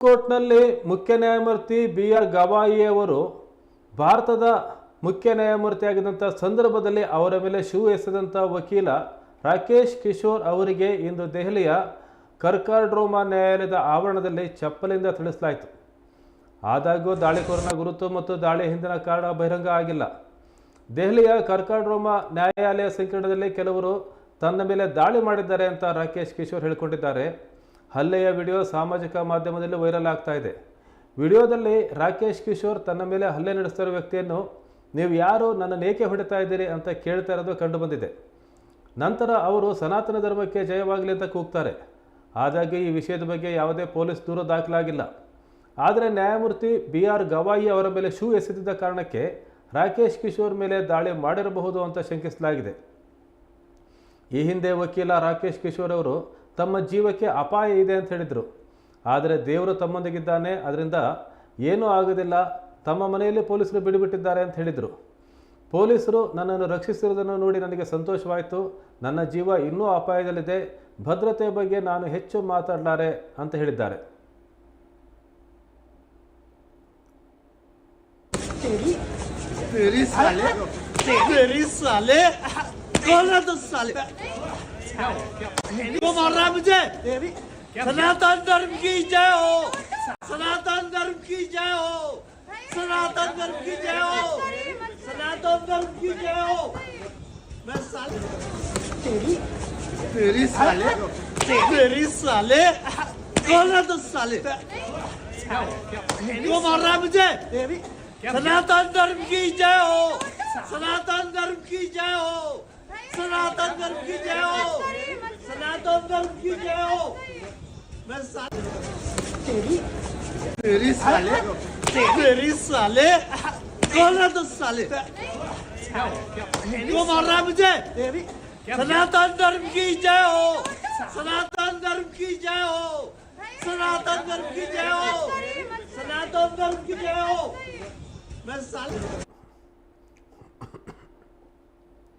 ಕೋರ್ಟ್ನಲ್ಲಿ ಮುಖ್ಯ ನ್ಯಾಯಮೂರ್ತಿ ಬಿ ಆರ್ ಗವಾಯಿ ಅವರು ಭಾರತದ ಮುಖ್ಯ ನ್ಯಾಯಮೂರ್ತಿಯಾಗಿದ್ದಂಥ ಸಂದರ್ಭದಲ್ಲಿ ಅವರ ಮೇಲೆ ಶೂ ಎಸೆದಂಥ ವಕೀಲ ರಾಕೇಶ್ ಕಿಶೋರ್ ಅವರಿಗೆ ಇಂದು ದೆಹಲಿಯ ಕರ್ಕಾರ್ಡ್ರೋಮಾ ನ್ಯಾಯಾಲಯದ ಆವರಣದಲ್ಲಿ ಚಪ್ಪಲಿಂದ ತಿಳಿಸಲಾಯಿತು ಆದಾಗ್ಯೂ ದಾಳಿಕೋರನ ಗುರುತು ಮತ್ತು ದಾಳಿ ಹಿಂದಿನ ಕಾರಣ ಬಹಿರಂಗ ಆಗಿಲ್ಲ. ದೆಹಲಿಯ ಕರ್ಕಾರ್ಡ್ರೋಮಾ ನ್ಯಾಯಾಲಯ ಸಂಕೀರ್ಣದಲ್ಲಿ ಕೆಲವರು ತನ್ನ ಮೇಲೆ ದಾಳಿ ಮಾಡಿದ್ದಾರೆ ಅಂತ ರಾಕೇಶ್ ಕಿಶೋರ್ ಹೇಳಿಕೊಂಡಿದ್ದಾರೆ. ಹಲ್ಲೆಯ ವಿಡಿಯೋ ಸಾಮಾಜಿಕ ಮಾಧ್ಯಮದಲ್ಲಿ ವೈರಲ್ ಆಗ್ತಾ ಇದೆ. ವಿಡಿಯೋದಲ್ಲಿ ರಾಕೇಶ್ ಕಿಶೋರ್ ತನ್ನ ಮೇಲೆ ಹಲ್ಲೆ ನಡೆಸ್ತಿರೋ ವ್ಯಕ್ತಿಯನ್ನು ನೀವು ಯಾರು, ನನ್ನನ್ನು ಏಕೆ ಹೊಡಿತಾ ಇದ್ದೀರಿ ಅಂತ ಕೇಳ್ತಾ ಇರೋದು ಕಂಡುಬಂದಿದೆ. ನಂತರ ಅವರು ಸನಾತನ ಧರ್ಮಕ್ಕೆ ಜಯವಾಗಲಿ ಅಂತ ಕೂಗ್ತಾರೆ. ಆದಾಗ್ಯೂ ಈ ವಿಷಯದ ಬಗ್ಗೆ ಯಾವುದೇ ಪೊಲೀಸ್ ದೂರು ದಾಖಲಾಗಿಲ್ಲ. ಆದರೆ ನ್ಯಾಯಮೂರ್ತಿ ಬಿ ಆರ್ ಗವಾಯಿ ಅವರ ಮೇಲೆ ಶೂ ಎಸೆದಿದ್ದ ಕಾರಣಕ್ಕೆ ರಾಕೇಶ್ ಕಿಶೋರ್ ಮೇಲೆ ದಾಳಿ ಮಾಡಿರಬಹುದು ಅಂತ ಶಂಕಿಸಲಾಗಿದೆ. ಈ ಹಿಂದೆ ವಕೀಲ ರಾಕೇಶ್ ಕಿಶೋರ್ ಅವರು ತಮ್ಮ ಜೀವಕ್ಕೆ ಅಪಾಯ ಇದೆ ಅಂತ ಹೇಳಿದರು. ಆದರೆ ದೇವರು ತಮ್ಮೊಂದಿಗಿದ್ದಾನೆ ಅದರಿಂದ ಏನೂ ಆಗೋದಿಲ್ಲ. ತಮ್ಮ ಮನೆಯಲ್ಲಿ ಪೊಲೀಸರು ಬಿಡಿಬಿಟ್ಟಿದ್ದಾರೆ ಅಂತ ಹೇಳಿದರು. ಪೊಲೀಸರು ನನ್ನನ್ನು ರಕ್ಷಿಸಿರುವುದನ್ನು ನೋಡಿ ನನಗೆ ಸಂತೋಷವಾಯಿತು. ನನ್ನ ಜೀವ ಇನ್ನೂ ಅಪಾಯದಲ್ಲಿದೆ. ಭದ್ರತೆ ಬಗ್ಗೆ ನಾನು ಹೆಚ್ಚು ಮಾತಾಡಲಾರೆ ಅಂತ ಹೇಳಿದ್ದಾರೆ. ಸಾಲೆ. ಸಾಲೆ. साले मार रहा मुझे। सनातन धर्म की जय हो। सनातन धर्म की जय हो। सनातन धर्म की जय हो। सनातन धर्म की जय हो। मैं साले तेरी तेरी साले तेरी साले। कौन है तो साले? क्यों मार रहा मुझे। सनातन धर्म की जय हो। सनातन धर्म की जय हो। सनातन धर्म की जय हो। सनातन धर्म की जय हो। मैं सा- तेरी साले। तेरी साले। कौन है तो साले? क्यों मार रहा मुझे? सनातन धर्म की जय हो। सनातन धर्म की जय हो। सनातन धर्म की जय हो। सनातन धर्म की जय हो। मैं साले